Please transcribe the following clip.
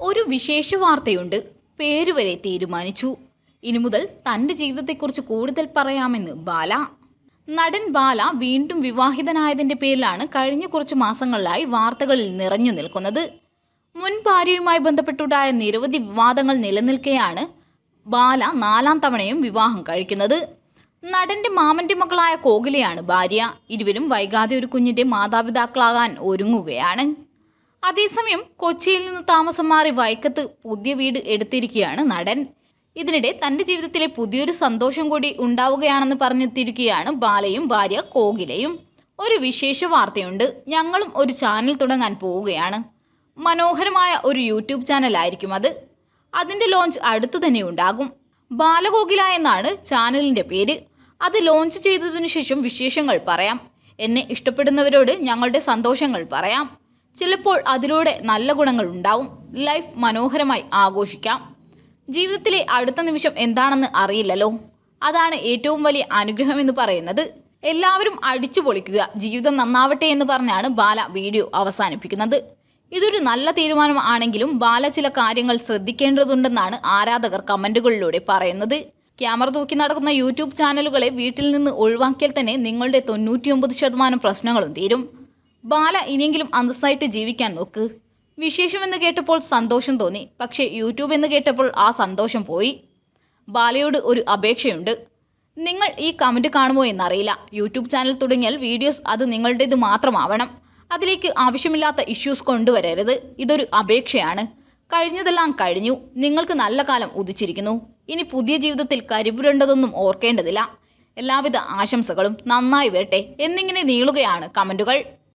ഒരു വിശേഷ വാർത്തയുണ്ട് പേരുവരെ തീരുമാനിച്ചു. ഇനി മുതൽ തന്റെ ജീവിതത്തെക്കുറിച്ച് കൂടുതൽ പറയാമെന്ന് ബാല. നടൻ ബാല വീണ്ടും വിവാഹിതനായതിന്റെ പേരിലാണ് കഴിഞ്ഞ കുറച്ച് മാസങ്ങളിലായി വാർത്തകളിൽ നിറഞ്ഞു നിൽക്കുന്നത്. മുൻ ഭാര്യയുമായി ബന്ധപ്പെട്ടുണ്ടായ നിരവധി വിവാദങ്ങൾ നിലനിൽക്കെയാണ് ബാല നാലാം തവണയും വിവാഹം കഴിക്കുന്നത്. നടന്റെ മാമന്റെ മകളായ കോകിലയാണ് ഭാര്യ. ഇരുവരും വൈകാതെ ഒരു കുഞ്ഞിന്റെ മാതാപിതാക്കളാകാൻ ഒരുങ്ങുകയാണ്. അതേസമയം കൊച്ചിയിൽ നിന്ന് താമസം മാറി വൈക്കത്ത് പുതിയ വീട് എടുത്തിരിക്കുകയാണ് നടൻ. ഇതിനിടെ തന്റെ ജീവിതത്തിലെ പുതിയൊരു സന്തോഷം കൂടി ഉണ്ടാവുകയാണെന്ന് പറഞ്ഞെത്തിയിരിക്കുകയാണ് ബാലയും ഭാര്യ കോകിലയും. ഒരു വിശേഷ വാർത്തയുണ്ട്. ഞങ്ങളും ഒരു ചാനൽ തുടങ്ങാൻ പോവുകയാണ്. മനോഹരമായ ഒരു യൂട്യൂബ് ചാനലായിരിക്കും അത്. അതിന്റെ ലോഞ്ച് അടുത്തു തന്നെ ഉണ്ടാകും. ബാലകോകില എന്നാണ് ചാനലിന്റെ പേര്. അത് ലോഞ്ച് ചെയ്തതിനു ശേഷം വിശേഷങ്ങൾ പറയാം. എന്നെ ഇഷ്ടപ്പെടുന്നവരോട് ഞങ്ങളുടെ സന്തോഷങ്ങൾ പറയാം. ചിലപ്പോൾ അതിലൂടെ നല്ല ഗുണങ്ങൾ ഉണ്ടാവും. ലൈഫ് മനോഹരമായി ആഘോഷിക്കാം. ജീവിതത്തിലെ അടുത്ത നിമിഷം എന്താണെന്ന് അറിയില്ലല്ലോ. അതാണ് ഏറ്റവും വലിയ അനുഗ്രഹം എന്ന് പറയുന്നത്. എല്ലാവരും അടിച്ചു പൊളിക്കുക. ജീവിതം നന്നാവട്ടെ എന്ന് പറഞ്ഞാണ് ബാല വീഡിയോ അവസാനിപ്പിക്കുന്നത്. ഇതൊരു നല്ല തീരുമാനം ആണെങ്കിലും ബാല ചില കാര്യങ്ങൾ ശ്രദ്ധിക്കേണ്ടതുണ്ടെന്നാണ് ആരാധകർ കമന്റുകളിലൂടെ പറയുന്നത്. ക്യാമറ തൂക്കി നടക്കുന്ന യൂട്യൂബ് ചാനലുകളെ വീട്ടിൽ നിന്ന് ഒഴിവാക്കിയാൽ തന്നെ നിങ്ങളുടെ തൊണ്ണൂറ്റിയൊമ്പത് ശതമാനം പ്രശ്നങ്ങളും തീരും. ബാല ഇനിയെങ്കിലും അന്തസ്സായിട്ട് ജീവിക്കാൻ നോക്ക്. വിശേഷമെന്ന് കേട്ടപ്പോൾ സന്തോഷം തോന്നി. പക്ഷേ യൂട്യൂബ് എന്ന് കേട്ടപ്പോൾ ആ സന്തോഷം പോയി. ബാലയോട് ഒരു അപേക്ഷയുണ്ട്. നിങ്ങൾ ഈ കമന്റ് കാണുമോ എന്നറിയില്ല. യൂട്യൂബ് ചാനൽ തുടങ്ങിയാൽ വീഡിയോസ് അത് നിങ്ങളുടേത് മാത്രമാവണം. അതിലേക്ക് ആവശ്യമില്ലാത്ത ഇഷ്യൂസ് കൊണ്ടുവരരുത്. ഇതൊരു അപേക്ഷയാണ്. കഴിഞ്ഞതെല്ലാം കഴിഞ്ഞു. നിങ്ങൾക്ക് നല്ല കാലം ഉദിച്ചിരിക്കുന്നു. ഇനി പുതിയ ജീവിതത്തിൽ കരിപുരണ്ടതൊന്നും ഓർക്കേണ്ടതില്ല. എല്ലാവിധ ആശംസകളും നന്നായി വരട്ടെ. എന്നിങ്ങനെ നീളുകയാണ് കമന്റുകൾ